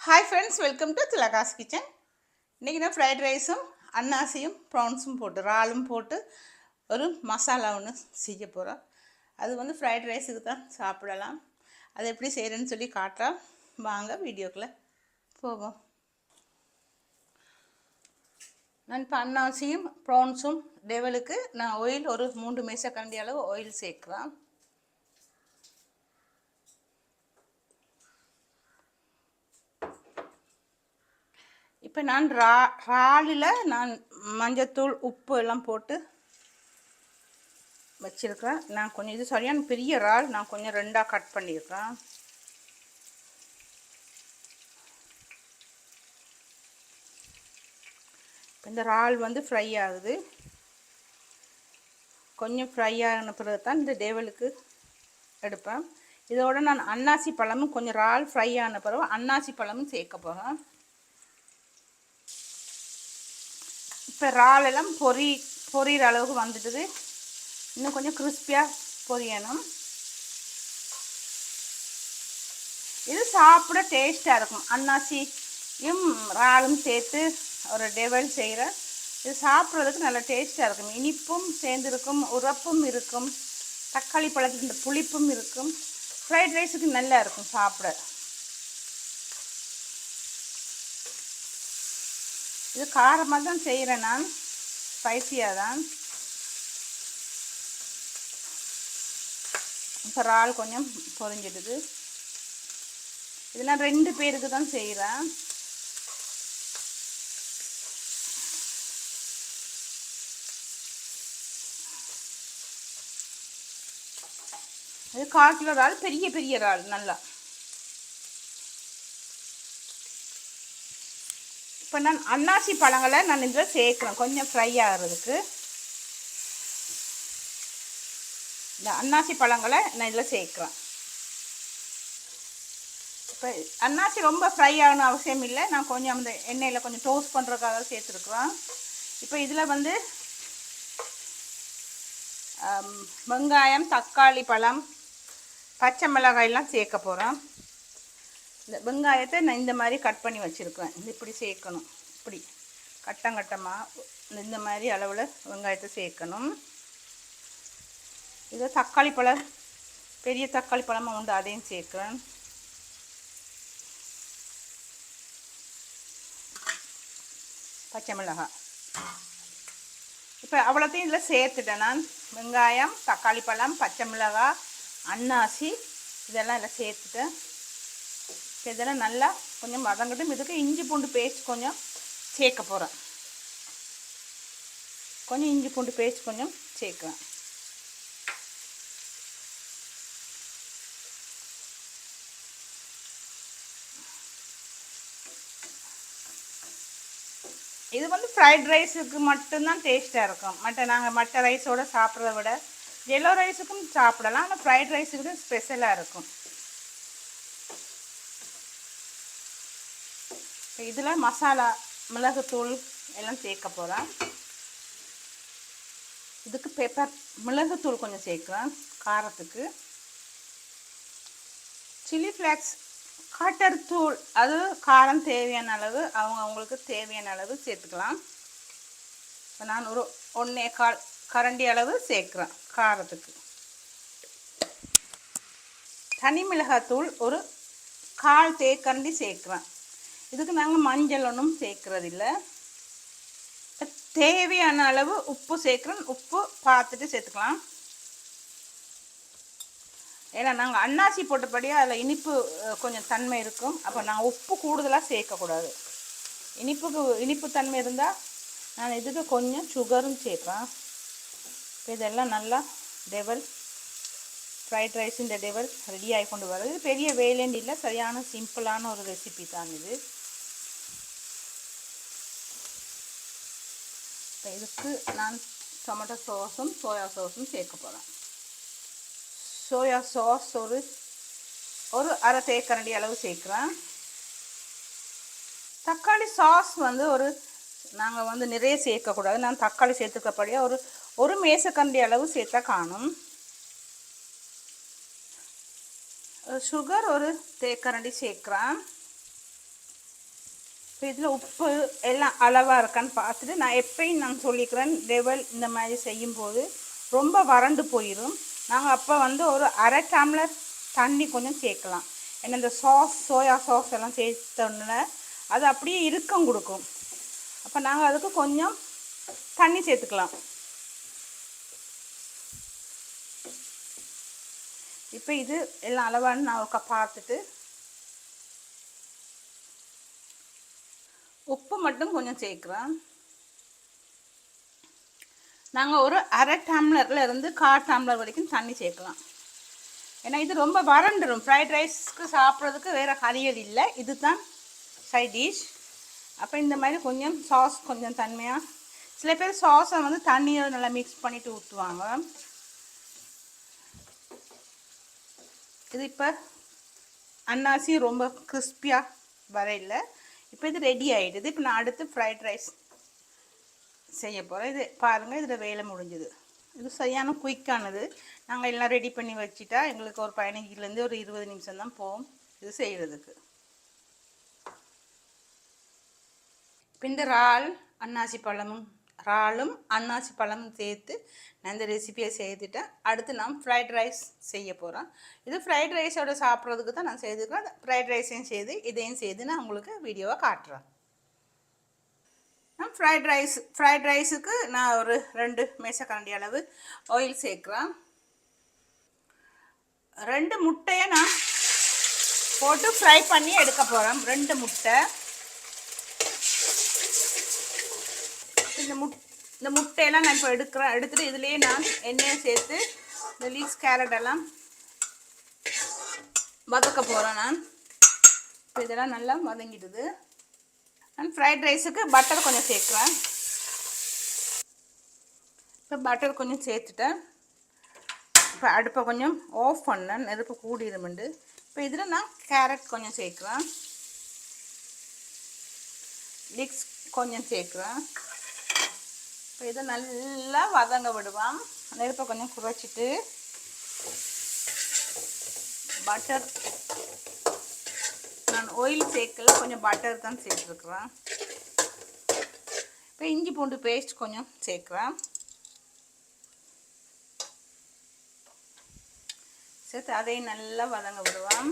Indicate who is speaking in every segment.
Speaker 1: Hi friends welcome to Thilaga's kitchen இன்றைக்கி நான் fried ரைஸும் அன்னாசியும் ப்ரான்ஸும் போட்டு இறாலும் போட்டு ஒரு மசாலா ஒன்று செய்ய போகிறோம் அது வந்து ஃப்ரைட் ரைஸுக்கு தான் சாப்பிடலாம். அது எப்படி செய்கிறேன்னு சொல்லி காட்டுறா வாங்க வீடியோக்குள்ளே போவோம். நான் இப்போ அன்னாசியும் ப்ரான்ஸும் டெவலுக்கு நான் ஆயில் ஒரு மூன்று மேசக்கரண்டி அளவு ஆயில் சேர்க்குறேன் இப்போ நான் ரா இறாலில் நான் மஞ்சத்தூள் உப்பு எல்லாம் போட்டு வச்சுருக்கேன் நான் கொஞ்சம் இது சரியான பெரிய இறால் நான் கொஞ்சம் ரெண்டாக கட் பண்ணியிருக்கேன் இப்போ இந்த இறால் வந்து ஃப்ரை ஆகுது. கொஞ்சம் ஃப்ரை ஆகின பிறகு தான் இந்த டேவலுக்கு எடுப்பேன். இதோட நான் அன்னாசி பழமும் கொஞ்சம் இறால் ஃப்ரை ஆன பிறகு அன்னாசி பழமும் சேர்க்க போகிறேன் இப்போ இறால் எல்லாம் பொரி பொரியிற அளவுக்கு வந்துட்டுது. இன்னும் கொஞ்சம் கிறிஸ்பியாக பொரியணும். இது சாப்பிட டேஸ்ட்டாக இருக்கும். அன்னாசியும் இறாலும் சேர்த்து ஒரு டெவல் செய்கிற இது சாப்பிட்றதுக்கு நல்ல டேஸ்ட்டாக இருக்கும். இனிப்பும் சேர்ந்துருக்கும் உரப்பும் இருக்கும் தக்காளி பழத்துக்கு இந்த புளிப்பும் இருக்கும். ஃப்ரைட் ரைஸுக்கு நல்லா இருக்கும் சாப்பிட. இது காரமாக தான் செய்கிறேன் நான். ஸ்பைசியாக தான் இப்போ இறால் கொஞ்சம் பொறிஞ்சிடுது இதெல்லாம் ரெண்டு பேருக்கு தான் செய்கிறேன் இது கால் கிலோ இறால் பெரிய பெரிய இறால் நல்லா. இப்போ நான் அன்னாசி பழங்களை நான் இதில் சேர்க்குறேன். கொஞ்சம் ஃப்ரை ஆகிறதுக்கு. இந்த அன்னாசி பழங்களை நான் இதில் சேர்க்குறேன். இப்போ அன்னாசி ரொம்ப ஃப்ரை ஆகணும் அவசியம் இல்லை. நான் கொஞ்சம் அந்த எண்ணெயில் கொஞ்சம் டோஸ்ட் பண்ணுறதுக்காக சேர்த்துருக்குறேன். இப்போ இதில் வந்து வெங்காயம் தக்காளி பழம் பச்சை மிளகாயெல்லாம் சேர்க்க போகிறேன் இந்த வெங்காயத்தை நான் இந்த மாதிரி கட் பண்ணி வச்சுருக்கேன் இது இப்படி சேர்க்கணும். இப்படி. கட்டம் கட்டமாக இந்த மாதிரி அளவில் வெங்காயத்தை சேர்க்கணும். இதை தக்காளி பழம் பெரிய தக்காளி பழமாக உண்டு அதையும் சேர்க்குறேன். பச்சை மிளகாய் இப்போ அவ்வளோத்தையும் இதில் சேர்த்துட்டேன் நான். வெங்காயம் தக்காளி பழம் பச்சை மிளகாய் அன்னாசி இதெல்லாம் இதில் சேர்த்துட்டேன். இதெல்லாம் நல்லா கொஞ்சம் வதங்கட்டும். இதுக்கு இஞ்சி பூண்டு பேஸ்ட் கொஞ்சம் சேர்க்க போகிறேன் கொஞ்சம் இஞ்சி பூண்டு பேஸ்ட் கொஞ்சம் சேர்க்குறேன் இது வந்து ஃப்ரைட் ரைஸுக்கு மட்டும்தான் டேஸ்ட்டாக இருக்கும். மற்ற நாங்கள் மற்ற ரைஸோடு சாப்பிட்றத விட எல்லோ ரைஸுக்கும் சாப்பிடலாம். ஆனால் ஃப்ரைட் ரைஸுக்கு ஸ்பெஷலாக இருக்கும். இதில் மசாலா மிளகுத்தூள் எல்லாம் சேர்க்க போகிறேன் இதுக்கு பெப்பர் மிளகுத்தூள் கொஞ்சம் சேர்க்குறேன் காரத்துக்கு. சில்லி ஃப்ளாக்ஸ் காட்டர் தூள் அது காரம் தேவையான அளவு அவங்க அவங்களுக்கு தேவையான அளவு சேர்த்துக்கலாம். இப்போ நான் ஒரு ஒன்றே கால் கரண்டி அளவு சேர்க்குறேன் காரத்துக்கு. தனி மிளகாத்தூள் ஒரு கால் தேக்கரண்டி சேர்க்குறேன். இதுக்கு நாங்கள் மஞ்சள் ஒன்றும் சேர்க்குறதில்ல தேவையான அளவு உப்பு சேர்க்குறோம். உப்பு பார்த்துட்டு சேர்த்துக்கலாம். ஏன்னா நாங்கள் அன்னாசி போட்டபடியாக அதில் இனிப்பு கொஞ்சம் தன்மை இருக்கும். அப்போ நாங்கள் உப்பு கூடுதலாக சேர்க்கக்கூடாது. இனிப்புக்கு இனிப்பு தன்மை இருந்தால் நான் இதுக்கு கொஞ்சம் சுகரும் சேர்ப்பேன் இதெல்லாம் நல்லா டெவல் ஃப்ரைட் ரைஸ் இந்த டெவல் ரெடி ஆகி கொண்டு வர்றது பெரிய வேலைன்னு இல்லை சரியான சிம்பிளான ஒரு ரெசிபி தான் இது. இப்போ இதுக்கு நான் டொமேட்டோ சாஸும் சோயா சாஸும் சேர்க்க போகிறேன் சோயா சாஸ் ஒரு ஒரு அரை தேக்கரண்டி அளவு சேர்க்குறேன் தக்காளி சாஸ் வந்து ஒரு நாங்கள் வந்து நிறைய சேர்க்கக்கூடாது நான் தக்காளி சேர்த்துக்கப்படியாக ஒரு ஒரு மேசக்கரண்டி அளவு சேர்த்தா காணும் சுகர் ஒரு தேக்கரண்டி சேர்க்குறேன் இப்போ இதில் உப்பு எல்லாம் அளவாக இருக்கான்னு பார்த்துட்டு நான் எப்பயும் நான் சொல்லிக்கிறேன் டெவல் இந்த மாதிரி செய்யும்போது ரொம்ப வறண்டு போயிடும் நாங்கள் அப்போ வந்து ஒரு அரை டம்ளர் தண்ணி கொஞ்சம் சேர்க்கலாம். ஏன்னா இந்த சாஸ் சோயா சாஸ் எல்லாம் சேர்த்தோன்னே அது அப்படியே இறுக்கம் கொடுக்கும். அப்போ நாங்கள் அதுக்கு கொஞ்சம் தண்ணி சேர்த்துக்கலாம். இப்போ இது எல்லாம் அளவான்னு நான் ஒருக்கா பார்த்துட்டு உப்பு மட்டும் கொஞ்சம் சேர்க்குறேன். நாங்கள் ஒரு அரை டம்ளரில் இருந்து கால் டம்ளர் வரைக்கும் தண்ணி சேர்க்கலாம். ஏன்னா இது ரொம்ப வறண்டுடும் ஃப்ரைட் ரைஸ்க்கு சாப்பிட்றதுக்கு வேறு கறிகள் இல்லை. இது தான் சைட் டிஷ் அப்போ இந்த மாதிரி கொஞ்சம் சாஸ் கொஞ்சம் தன்மையாக சில பேர் சாஸை வந்து தண்ணியோட நல்லா மிக்ஸ் பண்ணிவிட்டு ஊற்றுவாங்க இது இப்போ அன்னாசி ரொம்ப கிறிஸ்பியாக வரையில. இப்போ இது ரெடி ஆகிடுது இப்போ நான் அடுத்து ஃப்ரைட் ரைஸ் செய்ய போகிறேன் இது பாருங்கள் இதில் வேலை முடிஞ்சுது. இது சரியான குயிக்கானது நாங்கள் எல்லாம் ரெடி பண்ணி வச்சுட்டா எங்களுக்கு ஒரு பதினஞ்சுலேருந்து ஒரு இருபது நிமிஷம் தான் போகும் இது செய்கிறதுக்கு இப்போ இந்த இறால் அன்னாசி பழமும் இறாலும் அன்னாசி பழமும் சேர்த்து நான் இந்த ரெசிபியை செய்துட்டேன். அடுத்து நான் ஃப்ரைட் ரைஸ் செய்ய போகிறேன் இது ஃப்ரைட் ரைஸோட சாப்பிட்றதுக்கு தான் நான் செய்துக்கிறேன் ஃப்ரைட் ரைஸையும் செய்து இதையும் செய்து நான் உங்களுக்கு வீடியோவை காட்டுறேன். நான் ஃப்ரைட் ரைஸ் ஃப்ரைட் ரைஸுக்கு நான் ஒரு ரெண்டு மேசக்கரண்டி அளவு ஆயில் சேர்க்குறேன். ரெண்டு முட்டையை நான் போட்டு ஃப்ரை பண்ணி எடுக்க போகிறேன் ரெண்டு முட்டை. இந்த முட் இந்த முட்டையெல்லாம் நான் இப்போ எடுக்கிறேன் எடுத்துகிட்டு இதுலேயே நான் எண்ணெயை சேர்த்து இந்த லீக்ஸ் கேரட் எல்லாம் வதக்க போகிறேன் நான். இப்போ இதெல்லாம் நல்லா வதங்கிடுது. நான் ஃப்ரைட் ரைஸுக்கு பட்டர் கொஞ்சம் சேர்க்குறேன். இப்போ பட்டர் கொஞ்சம் சேர்த்துட்டேன். இப்போ அடுப்பை கொஞ்சம் ஆஃப் பண்ணேன். நெருப்பு கூடிடுமெண்டு இப்போ இதில் நான் கேரட் கொஞ்சம் சேர்க்குறேன். லிக்ஸ் கொஞ்சம் சேர்க்குறேன். இப்போ இதை நல்லா வதங்க விடுவான் நெருப்பை கொஞ்சம் குறைச்சிட்டு பட்டர் நான் ஆயில் சேர்க்கல கொஞ்சம் பட்டர் தான் சேர்த்துருக்குறேன். இப்போ இஞ்சி பூண்டு பேஸ்ட் கொஞ்சம் சேர்க்குறேன். சேர்த்து அதையும் நல்லா வதங்க விடுவோம்.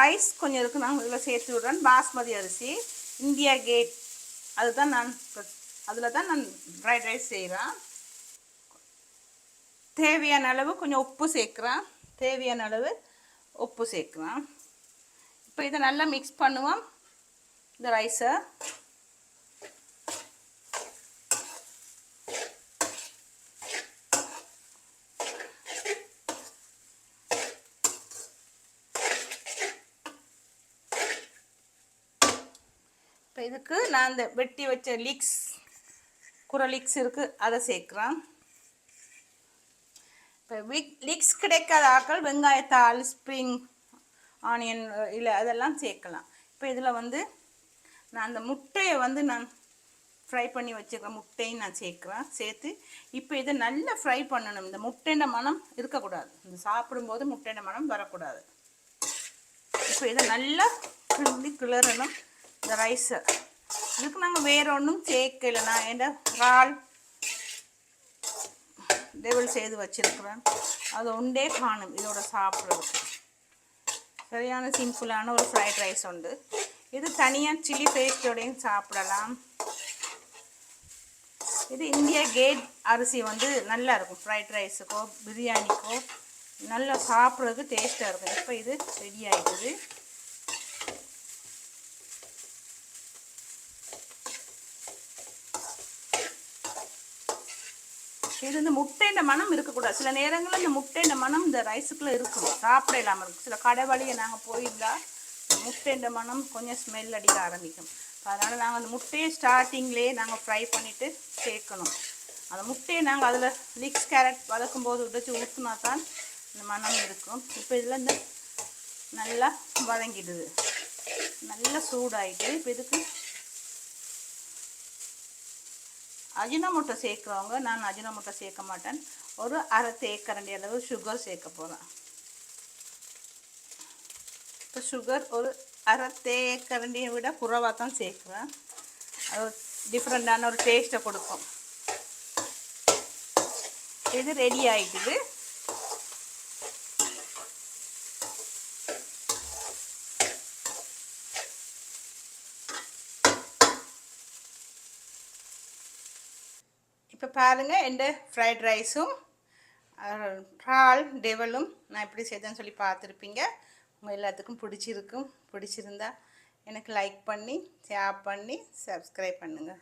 Speaker 1: ரைஸ் கொஞ்சம் இருக்கு நான் இதில் சேர்த்து விடுறேன். பாஸ்மதி அரிசி இந்தியா கேட் அதுதான் நான் அதில் தான் நான் ஃப்ரைட் ரைஸ் செய்கிறேன் தேவையான அளவு கொஞ்சம் உப்பு சேர்க்குறேன். தேவையான அளவு உப்பு சேர்க்குறேன். இப்போ இதை நல்லா மிக்ஸ் பண்ணுவோம். இந்த ரைஸை இதுக்கு நான் இந்த வெட்டி வச்ச லீக்ஸ் குறை லீக்ஸ் இருக்குது அதை சேர்க்குறேன். இப்போ விக் லிக்ஸ் கிடைக்காத ஆக்கள் வெங்காயத்தாள் ஸ்ப்ரிங் ஆனியன் இல்லை அதெல்லாம் சேர்க்கலாம். இப்போ இதில் வந்து நான் அந்த முட்டையை வந்து நான் ஃப்ரை பண்ணி வச்சுருக்க முட்டையும் நான் சேர்க்குறேன் சேர்த்து. இப்போ இதை நல்லா ஃப்ரை பண்ணணும். இந்த முட்டைன்ற மனம் இருக்கக்கூடாது. இந்த சாப்பிடும்போது முட்டையின் மனம் வரக்கூடாது. இப்போ இதை நல்லா கிளம்பி கிளறணும். இந்த ரைஸை இதுக்கு நாங்கள் வேற ஒன்றும் சேர்க்கலைண்ணா நான் என்ன இறால் டேபிள் செய்து வச்சுருக்குறேன். அது ஒன்றே காணும். இதோட சாப்பிட்றதுக்கு. சரியான சிம்பிளான ஒரு ஃப்ரைட் ரைஸ் உண்டு. இது தனியாக சில்லி பேஸ்டோடையும் சாப்பிடலாம். இது இந்தியா கேட் அரிசி வந்து நல்லா இருக்கும். ஃப்ரைட் ரைஸுக்கோ பிரியாணிக்கோ நல்லா சாப்பிட்றதுக்கு டேஸ்ட்டாக இருக்கும். இப்போ இது ரெடி ஆகிடுது இது இந்த முட்டையின் மனம் இருக்கக்கூடாது. சில நேரங்களில் இந்த முட்டையின் மனம் இந்த ரைஸுக்குள்ளே இருக்கும். சாப்பிட இல்லாமல் இருக்கும். சில கடை வழியை நாங்கள் போயிருந்தா முட்டைன்ற மனம் கொஞ்சம் ஸ்மெல் அடிக்க ஆரம்பிக்கும். அதனால் நாங்கள் அந்த முட்டையை ஸ்டார்டிங்லேயே நாங்கள் ஃப்ரை பண்ணிவிட்டு சேர்க்கணும். அந்த முட்டையை நாங்கள் அதில் லிக்ஸ் கேரட் வதக்கும் போது உடைச்சி ஊற்றினா தான் இந்த மனம் இருக்கும். இப்போ இதில் இந்த நல்லா வதங்கிடுது. நல்லா சூடாகிட்டு இப்போ இதுக்கு அஜினமோட்டோ சேர்க்குறவங்க நான் அஜினமோட்டை சேர்க்க மாட்டேன். ஒரு அரை தேக்கரண்டி அளவு சுகர் சேர்க்க போகிறேன் இப்போ சுகர் ஒரு அரை தேக்கரண்டியை விட குறவாக தான் சேர்க்குறேன். அது ஒரு டிஃப்ரெண்ட்டான ஒரு டேஸ்ட்டை கொடுக்கும். இது ரெடி ஆகிடுது பாருங்கள் எந்த ஃப்ரைட் ரைஸும் ப்ரால் டெவலும் நான் எப்படி செய்தேன்னு சொல்லி பார்த்துருப்பீங்க. உங்கள் எல்லாத்துக்கும் பிடிச்சிருக்கும் பிடிச்சிருந்தா எனக்கு லைக் பண்ணி ஷேர் பண்ணி சப்ஸ்கிரைப் பண்ணுங்கள்